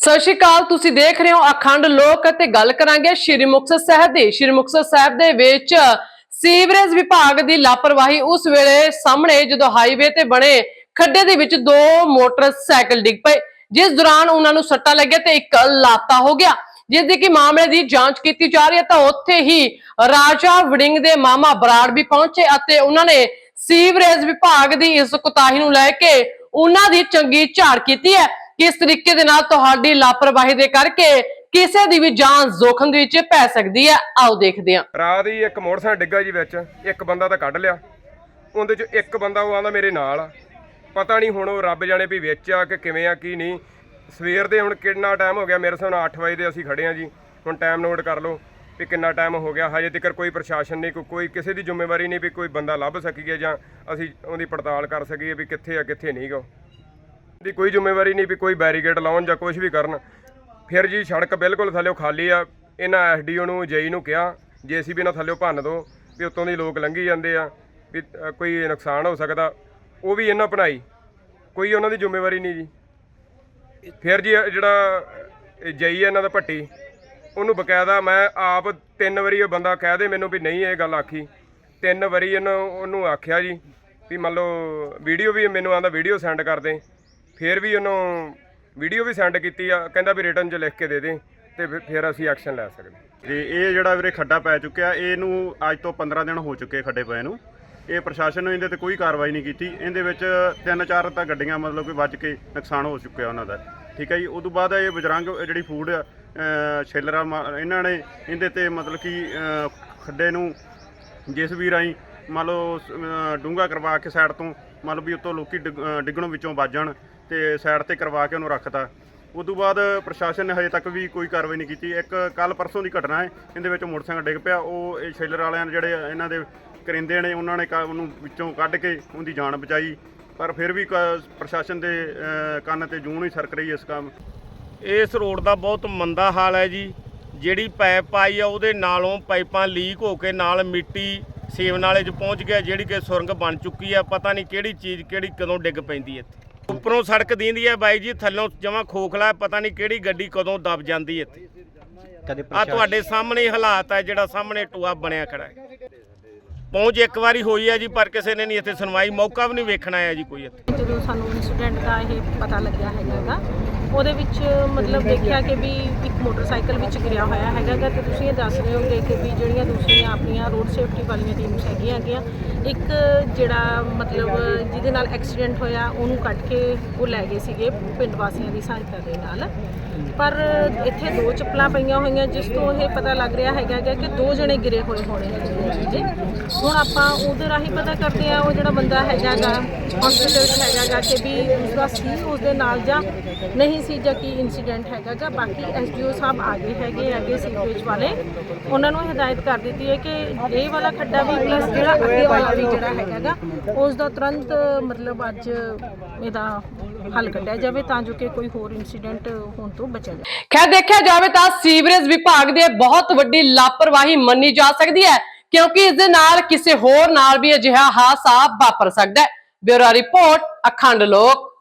ਸਤਿ ਸ਼੍ਰੀ ਅਕਾਲ, ਤੁਸੀਂ ਦੇਖ ਰਹੇ ਹੋ ਅਖੰਡ ਲੋਕ ਅਤੇ ਗੱਲ ਕਰਾਂਗੇ ਸ਼੍ਰੀ ਮੁਕਤਸਰ ਸਾਹਿਬ ਦੀ। ਸ਼੍ਰੀ ਮੁਕਤਸਰ ਸਾਹਿਬ ਦੇ ਵਿੱਚ ਸੀਵਰੇਜ ਵਿਭਾਗ ਦੀ ਲਾਪਰਵਾਹੀ ਉਸ ਵੇਲੇ ਸਾਹਮਣੇ ਜਦੋਂ ਹਾਈਵੇ ਤੇ ਬਣੇ ਖੱਡੇ ਦੇ ਵਿੱਚ ਦੋ ਮੋਟਰਸਾਈਕਲ ਡਿੱਗ ਪਏ। ਜਿਸ ਦੌਰਾਨ ਉਹਨਾਂ ਨੂੰ ਸੱਟਾ ਲੱਗਿਆ ਤੇ ਇੱਕ ਲਾਪਤਾ ਹੋ ਗਿਆ। ਜਿਸ ਦੀ ਕਿ ਮਾਮਲੇ ਦੀ ਜਾਂਚ ਕੀਤੀ ਜਾ ਰਹੀ ਹੈ ਤਾਂ ਉੱਥੇ ਹੀ ਰਾਜਾ ਵੜਿੰਗ ਦੇ ਮਾਮਾ ਬਰਾੜ ਵੀ ਪਹੁੰਚੇ ਅਤੇ ਉਹਨਾਂ ਨੇ ਸੀਵਰੇਜ ਵਿਭਾਗ ਦੀ ਇਸ ਕੁਤਾਹੀ ਨੂੰ ਲੈ ਕੇ ਉਹਨਾਂ ਦੀ ਚੰਗੀ ਝਾੜ ਕੀਤੀ ਹੈ। ਕਿਸ ਤਰੀਕੇ ਦੇ ਨਾਲ ਤੁਹਾਡੀ ਲਾਪਰਵਾਹੀ ਦੇ ਕਰਕੇ ਕਿਸੇ ਦੀ ਵੀ ਜਾਨ ਜ਼ੋਖਮ ਦੇ ਵਿੱਚ ਪੈ ਸਕਦੀ ਹੈ? ਆਓ ਦੇਖਦੇ ਹਾਂ। ਰਾਤ ਹੀ ਇੱਕ ਮੋਟਰਸਾਈਕਲ ਡਿੱਗਾ ਜੀ ਵਿੱਚ, ਇੱਕ ਬੰਦਾ ਤਾਂ ਕੱਢ ਲਿਆ। ਉਹਦੇ ਚ ਇੱਕ ਬੰਦਾ ਉਹ ਆਂਦਾ ਮੇਰੇ ਨਾਲ ਆ। ਪਤਾ ਨਹੀਂ ਹੁਣ ਉਹ ਰੱਬ ਜਾਣੇ ਵੀ ਵਿੱਚ ਆ ਕਿ ਕਿਵੇਂ ਆ, ਕੀ ਨਹੀਂ। ਸਵੇਰ ਦੇ ਹੁਣ ਕਿੰਨਾ ਟਾਈਮ ਹੋ ਗਿਆ, ਮੇਰੇ ਹਿਸਾਬ ਨਾਲ 8 ਵਜੇ ਦੇ ਅਸੀਂ ਖੜੇ ਆ ਜੀ। ਹੁਣ ਟਾਈਮ ਨੋਟ ਕਰ ਲਓ ਵੀ ਕਿੰਨਾ ਟਾਈਮ ਹੋ ਗਿਆ। ਹਜੇ ਤੱਕ ਕੋਈ ਪ੍ਰਸ਼ਾਸਨ ਨਹੀਂ ਕੋਈ ਕੋਈ ਕਿਸੇ ਦੀ ਜ਼ਿੰਮੇਵਾਰੀ ਨਹੀਂ ਵੀ ਕੋਈ ਬੰਦਾ ਲੱਭ ਸਕੀਏ ਜਾਂ ਅਸੀਂ ਉਹਦੀ ਪੜਤਾਲ ਕਰ ਸਕੀਏ ਵੀ ਕਿੱਥੇ ਆ, ਕਿੱਥੇ ਨਹੀਂ ਗਾ ਦੀ ਕੋਈ ਜ਼ਿੰਮੇਵਾਰੀ ਨਹੀਂ ਵੀ ਕੋਈ ਬੈਰੀਕੇਡ ਲਾਉਣ ਜਾਂ ਕੁਝ ਵੀ ਕਰਨ। ਫਿਰ ਜੀ ਸੜਕ ਬਿਲਕੁਲ ਥੱਲੇੋਂ ਖਾਲੀ ਆ। ਇਹਨਾਂ ਐਸਡੀਓ ਨੂੰ, ਜੇਈ ਨੂੰ ਕਿਹਾ, ਜੀਸੀਬੀ ਨਾਲ ਥੱਲੇੋਂ ਭੰਨ ਦੋ ਵੀ ਉੱਤੋਂ ਦੀ ਲੋਕ ਲੰਘੀ ਜਾਂਦੇ ਆ, ਵੀ ਕੋਈ ਨੁਕਸਾਨ ਹੋ ਸਕਦਾ। ਉਹ ਵੀ ਇਹਨਾਂ ਬਣਾਈ। ਕੋਈ ਉਹਨਾਂ ਦੀ ਜ਼ਿੰਮੇਵਾਰੀ ਨਹੀਂ ਜੀ। ਫਿਰ ਜੀ ਜਿਹੜਾ ਜਈ ਇਹਨਾਂ ਦਾ ਭੱਟੀ, ਉਹਨੂੰ ਬਕਾਇਦਾ ਮੈਂ ਆਪ ਤਿੰਨ ਵਾਰੀ ਉਹ ਬੰਦਾ ਕਹਿ ਦੇ ਮੈਨੂੰ ਵੀ ਨਹੀਂ ਇਹ ਗੱਲ ਆਖੀ। ਤਿੰਨ ਵਾਰੀ ਇਹਨੂੰ, ਉਹਨੂੰ ਆਖਿਆ ਜੀ, ਵੀ ਮੰਨ ਲਓ, ਵੀਡੀਓ ਵੀ ਮੈਨੂੰ ਆਂਦਾ ਵੀਡੀਓ ਸੈਂਡ ਕਰ ਦੇ। ਫਿਰ ਵੀ ਉਹਨੂੰ ਵੀਡੀਓ ਵੀ ਸੈਂਡ ਕੀਤੀ ਆ ਕਹਿੰਦਾ ਵੀ ਰਿਟਰਨ 'ਚ ਲਿਖ ਕੇ ਦੇ ਦੇ ਤੇ ਫਿਰ- ਫਿਰ ਅਸੀਂ ਐਕਸ਼ਨ ਲੈ ਸਕਦੇ ਤੇ ਇਹ ਜਿਹੜਾ ਵੀਰੇ ਖੱਡਾ ਪੈ ਚੁੱਕਿਆ ਇਹਨੂੰ ਅੱਜ ਤੋਂ 15 ਦਿਨ ਹੋ ਚੁੱਕੇ ਖੱਡੇ ਪਏ ਨੂੰ। ਇਹ ਪ੍ਰਸ਼ਾਸਨ ਨੇ ਇਹਦੇ ਤੇ ਕੋਈ ਕਾਰਵਾਈ ਨਹੀਂ ਕੀਤੀ। ਇਹਦੇ ਵਿੱਚ ਤਿੰਨ ਚਾਰ ਤਾਂ ਗੱਡੀਆਂ ਮਤਲਬ ਕਿ ਵੱਜ ਕੇ ਨੁਕਸਾਨ ਹੋ ਚੁੱਕਿਆ ਉਹਨਾਂ ਦਾ। ਠੀਕ ਹੈ ਜੀ ਉਦੋਂ ਬਾਅਦ ਇਹ ਬਜਰੰਗ ਜਿਹੜੀ ਫੂਡ ਆ, ਅਹ ਛੇਲਰਾ ਇਹਨਾਂ ਨੇ ਇਹਦੇ ਤੇ ਮਤਲਬ ਕਿ ਅਹ, ਖੱਡੇ ਨੂੰ ਜਿਸ ਵੀ ਰਾਹੀਂ ਮੰਨ ਲਓ ਡੂੰਗਾ ਕਰਵਾ ਕੇ ਸਾਈਡ ਤੋਂ ਮੰਨ ਲਓ ਵੀ ਉੱਤੋਂ ਲੋਕੀ ਡਿੱਗ- ਅਹ, ਡਿੱਗਣੋਂ ਵਿੱਚੋਂ ਵੱਜਣ ਤੇ ਸਾਈਡ ਤੇ ਕਰਵਾ ਕੇ ਉਹਨੂੰ ਰੱਖਤਾ। ਉਦੋਂ ਬਾਅਦ ਪ੍ਰਸ਼ਾਸਨ ਨੇ ਹਜੇ ਤੱਕ ਵੀ ਕੋਈ ਕਾਰਵਾਈ ਨਹੀਂ ਕੀਤੀ। ਇੱਕ ਕੱਲ ਪਰਸੋਂ ਦੀ ਘਟਨਾ ਹੈ ਇਹਦੇ ਵਿੱਚ ਮੋਟਰਸਾਈਕਲ ਡਿੱਗ ਪਿਆ। ਉਹ ਇਹ ਸ਼ੈਲਰ ਵਾਲਿਆਂ ਨੇ ਜਿਹੜੇ ਇਹਨਾਂ ਦੇ ਕਰਿੰਦੇ ਨੇ ਉਹਨਾਂ ਨੇ ਕਾ- ਉਹਨੂੰ ਵਿੱਚੋਂ ਕੱਢ ਕੇ ਉਹਦੀ ਜਾਨ ਬਚਾਈ। ਪਰ ਫਿਰ ਵੀ ਕ- ਪ੍ਰਸ਼ਾਸਨ ਦੇ ਕੰਨ ਤੇ ਜੂੰ ਨਹੀਂ ਸਰਕ ਰਹੀ ਇਸ ਕੰਮ। ਇਸ ਰੋਡ ਦਾ ਬਹੁਤ ਮੰਦਾ ਹਾਲ ਹੈ ਜੀ। ਜਿਹੜੀ ਪਾਈਪ ਪਾਈ ਆ ਉਹਦੇ ਨਾਲੋਂ ਪਾਈਪਾਂ ਲੀਕ ਹੋ ਕੇ ਨਾਲ ਮਿੱਟੀ ਸੇਵ ਨਾਲੇ 'ਚ ਪਹੁੰਚ ਗਿਆ ਜਿਹੜੀ ਕਿ ਸੁਰੰਗ ਬਣ ਚੁੱਕੀ ਆ ਪਤਾ ਨਹੀਂ ਕਿਹੜੀ ਚੀਜ਼ ਕਿਹੜੀ ਕਦੋਂ ਡਿੱਗ ਪੈਂਦੀ ਹੈ ਇੱਥੇ। ਉੱਪਰੋਂ ਸੜਕ ਦੀਂਦੀ ਹੈ ਬਾਈ ਜੀ ਥੱਲੋਂ ਜਮਾਂ ਖੋਖਲਾ ਪਤਾ ਨਹੀਂ ਕਿਹੜੀ ਗੱਡੀ ਕਦੋਂ ਦਬ ਜਾਂਦੀ ਇੱਥੇ। ਆ ਤੁਹਾਡੇ ਸਾਹਮਣੇ ਹਾਲਾਤ ਹੈ ਜਿਹੜਾ ਸਾਹਮਣੇ ਟੂਆ ਬਣਿਆ ਖੜਾ ਹੈ। ਪਹੁੰਚ ਇੱਕ ਵਾਰੀ ਹੋਈ ਹੈ ਜੀ, ਪਰ ਕਿਸੇ ਨੇ ਨਹੀਂ ਇੱਥੇ ਸੁਣਵਾਈ, ਮੌਕਾ ਵੀ ਨਹੀਂ ਵੇਖਣ ਆਇਆ ਜੀ ਕੋਈ ਇੱਥੇ। ਜਦੋਂ ਸਾਨੂੰ ਇਨਸੀਡੈਂਟ ਦਾ ਇਹ ਪਤਾ ਲੱਗਿਆ ਹੈਗਾਗਾ ਉਹਦੇ ਵਿੱਚ ਮਤਲਬ ਦੇਖਿਆ ਕਿ ਵੀ ਇੱਕ ਮੋਟਰਸਾਈਕਲ ਵਿੱਚ ਗਿਰਿਆ ਹੋਇਆ ਹੈਗਾਗਾ ਤੇ ਤੁਸੀਂ ਇਹ ਦੱਸ ਰਹੇ ਹੋਗੇ ਕਿ ਵੀ ਜਿਹੜੀਆਂ ਦੂਸਰੀਆਂ ਆਪਣੀਆਂ ਰੋਡ ਸੇਫਟੀ ਵਾਲੀਆਂ ਟੀਮਸ ਹੈਗੀਆਂ ਹੈਗੀਆਂ, ਇੱਕ ਜਿਹੜਾ ਮਤਲਬ ਜਿਹਦੇ ਨਾਲ ਐਕਸੀਡੈਂਟ ਹੋਇਆ, ਉਹਨੂੰ ਕੱਢ ਕੇ ਉਹ ਲੈ ਗਏ ਸੀਗੇ ਪਿੰਡ ਵਾਸੀਆਂ ਦੀ ਸਹਾਇਤਾ ਦੇ ਨਾਲ। ਪਰ ਇੱਥੇ ਦੋ ਚੱਪਲਾਂ ਪਈਆਂ ਹੋਈਆਂ, ਜਿਸ ਤੋਂ ਇਹ ਪਤਾ ਲੱਗ ਰਿਹਾ ਹੈਗਾ ਕਿ ਦੋ ਜਣੇ ਗਿਰੇ ਹੋਏ ਹੋਣੇ ਜੀ ਹੁਣ ਆਪਾਂ ਉਹਦੇ ਰਾਹੀਂ ਪਤਾ ਕਰਦੇ ਆ ਉਹ ਜਿਹੜਾ ਬੰਦਾ ਹੈਗਾਗਾ ਹਸਪੀਟਲ ਹੈਗਾਗਾ ਕਿ ਵੀ ਉਸਦਾ ਸੀ ਉਸਦੇ ਨਾਲ ਜਾਂ ਨਹੀਂ ਸੀ, ਜਾਂ ਕੀ ਇਨਸੀਡੈਂਟ ਹੈਗਾਗਾ ਬਾਕੀ ਐਸਡੀਓ ਸਾਹਿਬ ਆ ਗਏ ਹੈਗੇ ਹੈਗੇ ਸੀਵਰੇਜ ਵਾਲੇ। ਉਹਨਾਂ ਨੂੰ ਹਦਾਇਤ ਕਰ ਦਿੱਤੀ ਹੈ ਕਿ ਇਹ ਵਾਲਾ ਖੱਡਾ ਵੀ ਪਲੱਸ ਜਿਹੜਾ ਅੱਗੇ ਵਾਲਾ ਵੀ ਜਿਹੜਾ ਹੈਗਾਗਾ ਉਸ ਦਾ ਤੁਰੰਤ ਮਤਲਬ ਅੱਜ ਇਹਦਾ ਹੱਲ ਕੱਢਿਆ ਜਾਵੇ ਤਾਂ ਜੋ ਕਿ ਕੋਈ ਹੋਰ ਇਨਸੀਡੈਂਟ ਹੋਣ ਤੋਂ ਬਚਿਆ ਜਾਵੇ। ਖੈਰ, ਦੇਖਿਆ ਜਾਵੇ ਤਾਂ ਸੀਵਰੇਜ ਵਿਭਾਗ ਦੇ ਬਹੁਤ ਵੱਡੀ ਲਾਪਰਵਾਹੀ ਮੰਨੀ ਜਾ ਸਕਦੀ ਹੈ, ਕਿਉਂਕਿ ਇਸ ਦੇ ਨਾਲ ਕਿਸੇ ਹੋਰ ਨਾਲ ਵੀ ਅਜਿਹਾ ਹਾਦਸਾ ਵਾਪਰ ਸਕਦਾ ਹੈ। ਬਿਊਰੋ ਰਿਪੋਰਟ, ਅਖੰਡ ਲੋਕ।